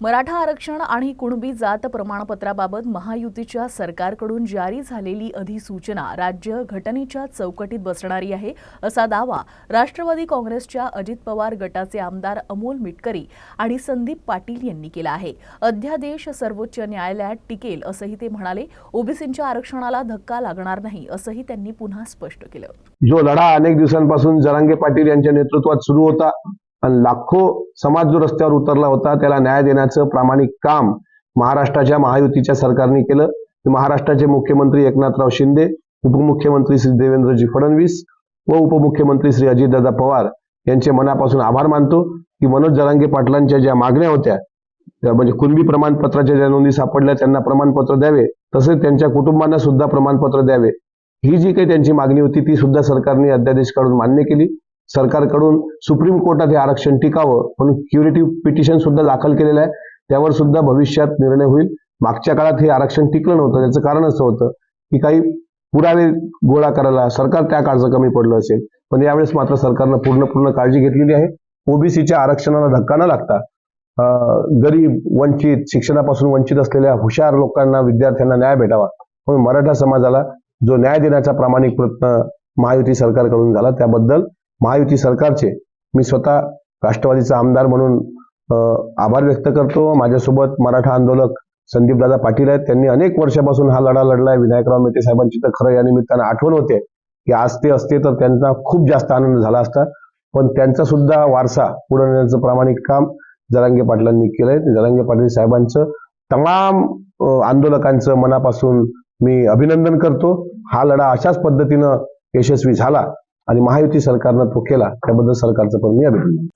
मराठा आरक्षण आणि कुणबी जात प्रमाणपत्राबाबत महायुतीच्या सरकारकडून जारी झालेली अधिसूचना राज्य घटनेच्या चौकटीत बसणारी आहे असा दावा राष्ट्रवादी काँग्रेसच्या अजित पवार गटाचे आमदार अमोल मिटकरी आणि संदीप पाटील यांनी केला आहे. अध्यादेश सर्वोच्च न्यायालयात टिकेल असंही ते म्हणाले. ओबीसींच्या आरक्षणाला धक्का लागणार नाही असंही त्यांनी पुन्हा स्पष्ट केलं. जो लढा अनेक दिवसांपासून जरांगे पाटील यांच्या नेतृत्वात सुरू होता आणि लाखो समाज जो रस्त्यावर उतरला होता त्याला न्याय देण्याचं प्रामाणिक काम महाराष्ट्राच्या महायुतीच्या सरकारने केलं. महाराष्ट्राचे मुख्यमंत्री एकनाथराव शिंदे उपमुख्यमंत्री श्री देवेंद्रजी फडणवीस व उपमुख्यमंत्री श्री अजितदादा पवार यांचे मनापासून आभार मानतो की मनोज जरांगे पाटलांच्या ज्या मागण्या होत्या म्हणजे कुणबी प्रमाणपत्राच्या ज्या नोंदी सापडल्या त्यांना प्रमाणपत्र द्यावे तसेच त्यांच्या कुटुंबांना सुद्धा प्रमाणपत्र द्यावे. ही जी काही त्यांची मागणी होती ती सुद्धा सरकारने अध्यादेश काढून मान्य केली. सरकारकडून सुप्रीम कोर्टात हे आरक्षण टिकावं म्हणून क्युरेटिव्ह पिटिशन सुद्धा दाखल केलेलं आहे. त्यावर सुद्धा भविष्यात निर्णय होईल. मागच्या काळात हे आरक्षण टिकलं नव्हतं. त्याचं कारण असं होतं की काही पुरावे गोळा करायला सरकार त्या काळचं कमी पडलं असेल. पण यावेळेस मात्र सरकारनं पूर्ण पूर्ण काळजी घेतलेली आहे. ओबीसीच्या आरक्षणाला धक्का न लागता गरीब वंचित शिक्षणापासून वंचित असलेल्या हुशार लोकांना विद्यार्थ्यांना न्याय भेटावा म्हणून मराठा समाजाला जो न्याय देण्याचा प्रामाणिक प्रयत्न महायुती सरकारकडून झाला त्याबद्दल महायुती सरकारचे. मी स्वतः राष्ट्रवादीचा आमदार म्हणून आभार व्यक्त करतो. माझ्यासोबत मराठा आंदोलक संदीपदादा पाटील आहेत. त्यांनी अनेक वर्षापासून हा लढा लढलाय. विनायकराव मेटे साहेबांची तर खरं या निमित्तानं आठवण होते. की आज ते असते तर त्यांना खूप जास्त आनंद झाला असता. पण त्यांचा सुद्धा वारसा पुढे नेण्याचं प्रामाणिक काम जरांगे पाटलांनी केलंय. जरांगे पाटील साहेबांचं तमाम आंदोलकांचं मनापासून मी अभिनंदन करतो. हा लढा अशाच पद्धतीनं यशस्वी झाला. आणि महायुती सरकारनं तो केला त्याबद्दल सरकारचं पण मी अभिनंदन.